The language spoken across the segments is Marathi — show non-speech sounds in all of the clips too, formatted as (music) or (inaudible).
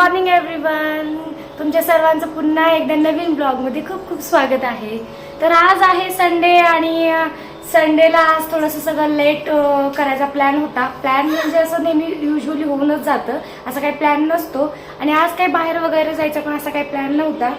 मॉर्निंग एव्हरीवन तुमच्या सर्वांचं पुन्हा एकदा नवीन ब्लॉगमध्ये खूप खूप स्वागत आहे. तर आज आहे संडे आणि संडेला आज थोडंसं सगळं लेट करायचा प्लॅन होता. प्लॅन म्हणजे असं नेहमी युजली होऊनच जातं. असा काही प्लॅन नसतो. आणि आज काही बाहेर वगैरे जायचं पण असा काही प्लॅन नव्हता.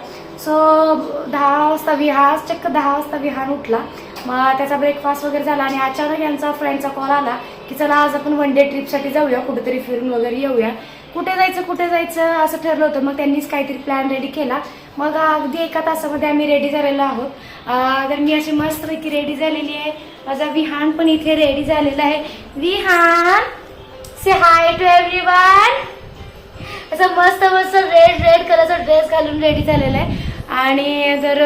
सो दहा वाजता विहार चक्क दहा वाजता विहार उठला. मग त्याचा ब्रेकफास्ट वगैरे झाला आणि अचानक यांचा फ्रेंडचा कॉल आला की चला आज आपण वन डे ट्रिपसाठी जाऊया कुठेतरी फिरून वगैरे येऊया. कुठे जायचं कुठे जायचं असं ठरलं होतं. मग त्यांनीच काहीतरी प्लॅन रेडी केला. मग अगदी एका तासामध्ये आम्ही रेडी झालेलो आहोत. तर मी अशी मस्तपैकी रेडी झालेली आहे. माझा विहान पण इथे रेडी झालेला आहे. Vihan say hi to every असं मस्त मस्त रेड रेड कलरचा ड्रेस घालून रेडी झालेला आहे. आणि जर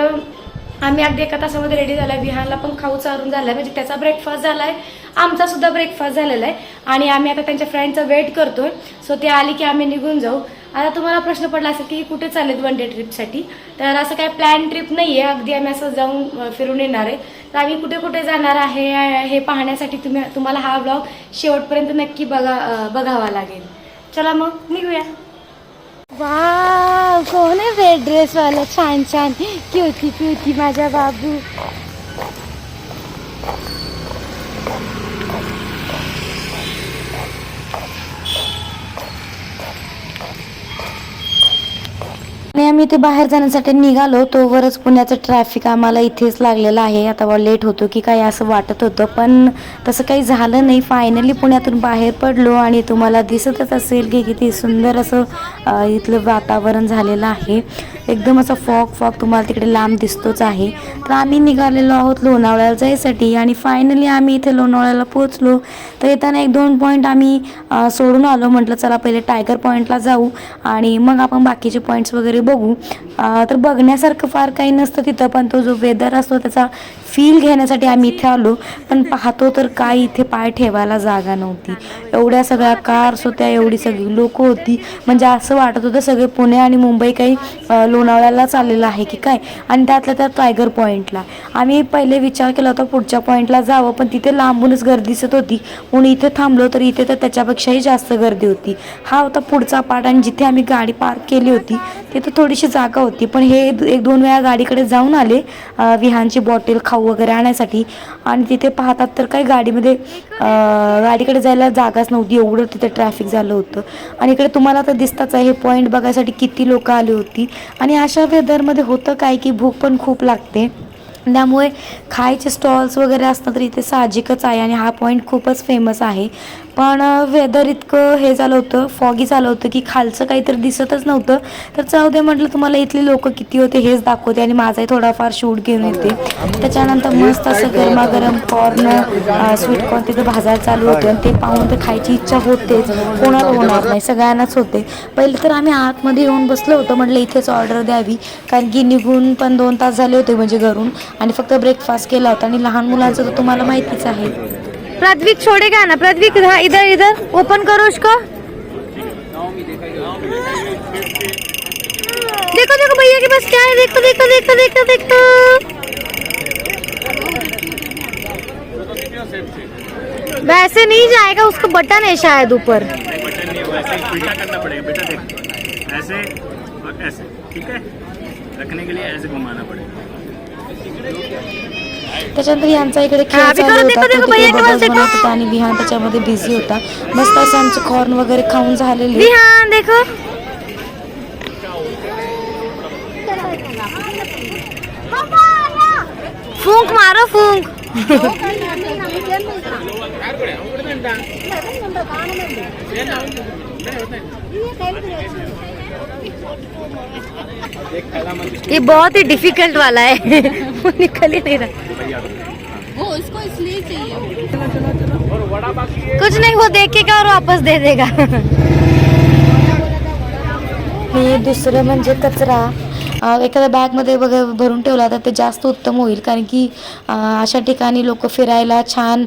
आम्ही अगदी एका तासामध्ये रेडी झाला विहानला पण खाऊ चारून झालाय. म्हणजे त्याचा ब्रेकफास्ट झालाय. आमचा सुद्धा ब्रेकफास्ट झालेला आहे आणि आम्ही आता त्यांच्या फ्रेंडचा वेट करतोय. सो ते आली की आम्ही निघून जाऊ. आता तुम्हाला प्रश्न पडला असेल की कुठे चालेल वन डे ट्रिपसाठी तर असं काही प्लॅन ट्रिप नाही आहे अगदी आम्ही असं जाऊन फिरून येणार आहे. तर आम्ही कुठे कुठे जाणार आहे हे पाहण्यासाठी तुम्ही तुम्हाला हा ब्लॉग शेवटपर्यंत नक्की बघा बघावा लागेल. चला मग निघूया. वा कोण आहे रेड ड्रेस वाला छान छान क्युती क्युती माझा बाबू आणि आम्ही इथे बाहेर जाण्यासाठी निघालो तोवरच पुण्याचं ट्रॅफिक आम्हाला इथेच लागलेलं आहे. आता लेट होतो की काय असं वाटत होतं पण तसं काही झालं नाही. फायनली पुण्यातून बाहेर पडलो आणि तुम्हाला दिसतच असेल की किती सुंदर असं इथलं वातावरण झालेलं आहे. एकदम असं फॉग फॉग तुम्हाला तिकडे लांब दिसतोच आहे. तर आम्ही निघालेलो आहोत लोणावळ्याला जायसाठी आणि फायनली आम्ही इथे लोणावळ्याला पोहोचलो. तर येताना एक दोन पॉईंट आम्ही सोडून आलो. म्हटलं चला पहिले टायगर पॉईंटला जाऊ आणि मग आपण बाकीचे पॉईंट्स वगैरे बघू. अ, तर बघण्यासारखं फार काही नसतं तिथं पण तो जो वेदर असतो त्याचा फील घेण्यासाठी आम्ही इथे आलो. पण पाहतो तर काय इथे पाय ठेवायला जागा नव्हती. एवढ्या सगळ्या कार्स होत्या एवढी सगळी लोक होती. म्हणजे असं वाटत होतं सगळे पुणे आणि मुंबई काही लोणावळ्याला चाललेलं आहे की काय? आणि त्यातल्या त्या टायगर पॉईंटला आम्ही पहिले विचार केला होता पुढच्या पॉईंटला जावं पण तिथे लांबूनच गर्दी दिसत होती. म्हणून इथे थांबलो तर इथे तर त्याच्यापेक्षाही जास्त गर्दी होती. हा होता पुढचा पार्ट आणि जिथे आम्ही गाडी पार्क केली होती तिथे थोडीशी जागा होती पण हे एक दोन वेळा गाडीकडे जाऊन आले विहानची बॉटल खाऊ वगैरे आणण्यासाठी आणि तिथे पाहतात तर काही गाडीमध्ये गाडीकडे जायला जागाच नव्हती एवढं तिथे ट्रॅफिक झालं होतं. आणि इकडे तुम्हाला तर दिसताच आहे हे पॉईंट बघायसाठी किती लोकं आली होती. आणि अशा वेदरमध्ये होतं काय की भूक पण खूप लागते. त्यामुळे खायचे स्टॉल्स वगैरे असणं तर इथे साहजिकच आहे. आणि हा पॉईंट खूपच फेमस आहे. पण वेदर इतकं हे झालं होतं फॉगी झालं होतं की खालचं काहीतरी दिसतच नव्हतं. तर जाऊ दे म्हटलं तुम्हाला इथले लोक किती होते हेच दाखवते आणि माझाही थोडाफार शूट घेऊन येते. त्याच्यानंतर मस्त असं गरमागरम कॉर्न स्वीट कॉर्न तिथे चालू होते आणि ते पाहून तर खायची इच्छा होतेच. कोणाला होणार नाही सगळ्यांनाच होते. पहिले तर आम्ही आतमध्ये येऊन बसलो होतो म्हटलं इथेच ऑर्डर द्यावी. कारण की निघून पण दोन तास झाले होते म्हणजे घरून आणि फक्त ब्रेकफास्ट केला होता आणि लहान मुलांचं तर तुम्हाला माहितीच आहे. प्रद्विक छोड़ेगा ना? प्रद्विक इधर इधर। ओपन करो उसको। देखो देखो भैया के पास क्या है? देखो देखो देखो देखो देखो। वैसे नहीं जाएगा, उसको बटन है शायद ऊपर। करना पड़ेगा बेटा देख ऐसे और ऐसे, ठीक है? रखने के लिए ऐसे घुमाना पड़ेगा। त्याच्यानंतर यांचा इकडे खेळ चालू होता. तो देखो, तिकडे देखो. बनवत होता आणि विहान त्याच्यामध्ये बिझी होता. मस्त असं आमचं कॉर्न वगैरे खाऊन झालेली. फूंक मारो फूंक. (laughs) ये बहुत ही डिफ़िकल्ट वाला है। (laughs) वो निकल ही नहीं रहा। वो उसको इसलिए चाहिए। कुछ नहीं वो देखेगा और वापस दे देगा। आणि दुसरं म्हणजे कचरा। एखाद्या बॅगमध्ये वगैरे भरून ठेवला तर ते जास्त उत्तम होईल कारण की अशा ठिकाणी लोक फिरायला छान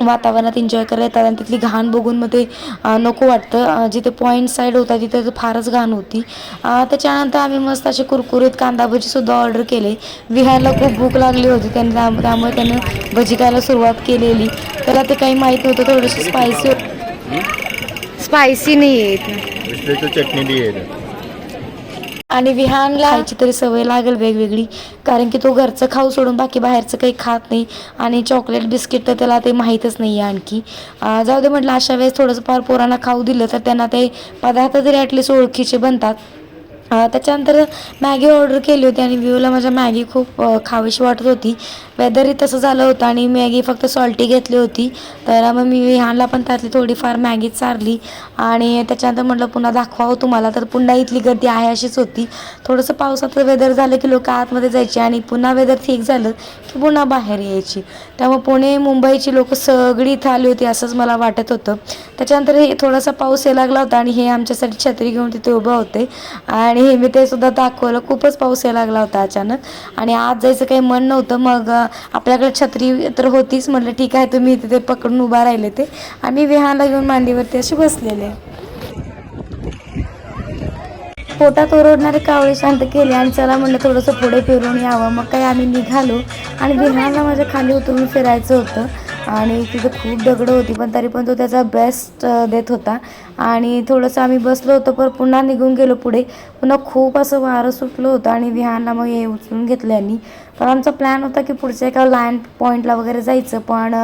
वातावरणात एन्जॉय करायला येतात आणि तिथली घाण बघून मग ते नको वाटतं. जिथे पॉईंट साईड होता तिथे तर फारच घाण होती. त्याच्यानंतर आम्ही मस्त असे कुरकुरीत कांदा भजी सुद्धा ऑर्डर केले. विहायला खूप भूक लागली होती त्यांनी त्याम- त्यामुळे त्यानं भजी खायला सुरुवात केलेली. त्याला ते काही माहीत नव्हतं थोडीशी स्पायसी स्पाइसी नहीं है इतना आणि विहानला खायची तरी सवय लागेल वेगवेगळी. कारण की तो घरचं खाऊ सोडून बाकी बाहेरचं काही खात नाही. आणि चॉकलेट बिस्किट तर त्याला ते माहीतच नाही आहे आणखी जाऊ दे म्हटलं अशा वेळेस थोडंसं फार पोरांना खाऊ दिलं तर त्यांना ते पदार्थ तरी ॲटलिस्ट ओळखीचे बनतात. त्याच्यानंतर मॅगी ऑर्डर केली होती आणि व्ह्यूला माझ्या मॅगी खूप खावीशी वाटत होती. वेदरही तसं झालं होतं आणि मॅगी फक्त सॉल्टी घेतली होती. तर मग मी विहानला पण त्यातली थोडीफार मॅगी चारली आणि त्याच्यानंतर म्हटलं पुन्हा दाखवावं तुम्हाला. तर पुन्हा इथली गर्दी आहे अशीच होती. थोडंसं पावसाचं वेदर झालं की लोक आतमध्ये जायची आणि पुन्हा वेदर ठीक झालं की पुन्हा बाहेर यायची. त्यामुळे पुणे मुंबईची लोक सगळी इथं आली होती असंच मला वाटत होतं. त्याच्यानंतर हे थोडासा पाऊस यायला लागला होता आणि हे आमच्यासाठी छत्री घेऊन तिथे उभं होते. आणि हे मी ते सुद्धा दाखवलं. खूपच पाऊस यायला लागला होता अचानक. आणि आज जायचं काही मन नव्हतं. मग आपल्याकडे छत्री तर होतीच. म्हटलं ठीक आहे तुम्ही तिथे पकडून उभा राहिले ते. आम्ही विहानला घेऊन मांडीवरती असे बसलेले. पोटात ओरडणारे कावळे शांत केले आणि चला म्हणलं थोडंसं पुढे फिरून यावं. मग काय आम्ही निघालो. आणि विहानला माझ्या खाली उतरून फिरायचं होतं. आणि तिथं खूप दगडं होती पण तरी पण तो त्याचा बेस्ट देत होता. आणि थोडंसं आम्ही बसलो होतो पण पुन्हा निघून गेलो पुढे. पुन्हा खूप असं वारं सुटलं होतं आणि विहानला मग हे उचलून घेतलं यांनी. पण आमचा प्लॅन होता की पुढच्या एका लँड पॉईंटला वगैरे जायचं पण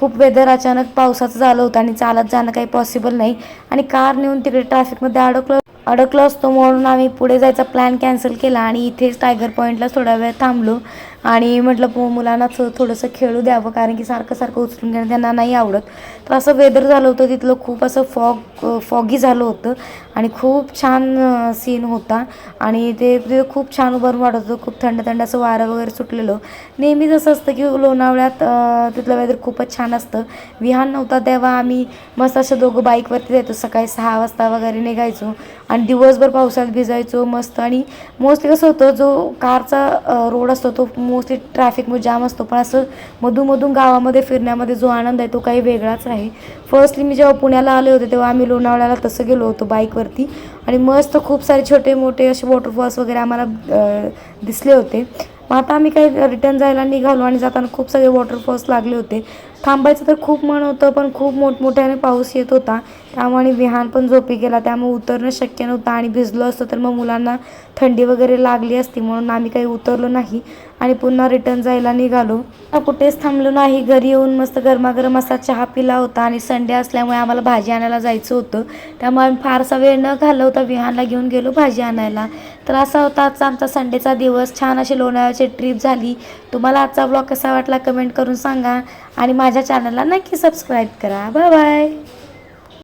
खूप वेदर अचानक पावसाचं झालं होतं आणि चालत जाणं काही पॉसिबल नाही. आणि कार नेऊन तिकडे ट्रॅफिकमध्ये अडकलो अडकलो असतो म्हणून आम्ही पुढे जायचा प्लॅन कॅन्सल केला आणि इथेच टायगर पॉईंटला थोडा वेळ थांबलो. आणि म्हटलं मुलांना थोडंसं खेळू द्यावं कारण की सारखं सारखं उचलून घेणं त्यांना नाही आवडत. तर असं वेदर झालं होतं तिथलं खूप असं फॉग फॉगी झालं होतं. आणि खूप छान सीन होता. आणि ते तिथे खूप छान उभारून वाटत होतं खूप थंड थंड असं वारं वगैरे सुटलेलं. नेहमीच असं असतं की लोणावळ्यात तिथलं वेदर खूपच छान असतं. विहान नव्हता तेव्हा आम्ही मस्त असं दोघं बाईकवरती जायचो. सकाळी सहा वाजता वगैरे निघायचो. आणि दिवसभर पावसात भिजायचो मस्त. आणि मोस्टली कसं होतं जो कारचा रोड असतो तो मोस्टली ट्रॅफिकमध्ये जाम असतो. पण असं मधूमधून गावामध्ये फिरण्यामध्ये जो आनंद आहे तो काही वेगळाच आहे. फर्स्टली मी जेव्हा पुण्याला आले होते तेव्हा आम्ही लोणावळ्याला तसं गेलो होतो बाईकवरती. आणि मस्त खूप सारे छोटे मोठे असे वॉटरफॉल्स वगैरे आम्हाला दिसले होते. मग आता आम्ही काही रिटर्न जायला निघालो आणि जाताना खूप सगळे वॉटरफॉल्स लागले होते. थांबायचं तर खूप मन होतं पण खूप मोठमोठ्याने पाऊस येत होता. त्यामुळे विहान पण झोपी गेला. त्यामुळे उतरणं शक्य नव्हतं आणि भिजलो असतं तर मग मुलांना थंडी वगैरे लागली असती म्हणून आम्ही काही उतरलो नाही आणि पुन्हा रिटर्न जायला निघालो. कुठेच थांबलो नाही. घरी येऊन मस्त गरमागरम असा चहा पिला होता आणि संडे असल्यामुळे आम्हाला भाजी आणायला जायचं होतं. त्यामुळे आम्ही फारसा वेळ न घालवता विहानला घेऊन गेलो भाजी आणायला. तर असा होता आजचा आमचा संडेचा दिवस. छान अशी लोणावळ्याची ट्रिप झाली. तुम्हाला आजचा ब्लॉग कसा वाटला कमेंट करून सांगा. आणि माझ्या चॅनलला नक्की सबस्क्राईब करा. Bye bye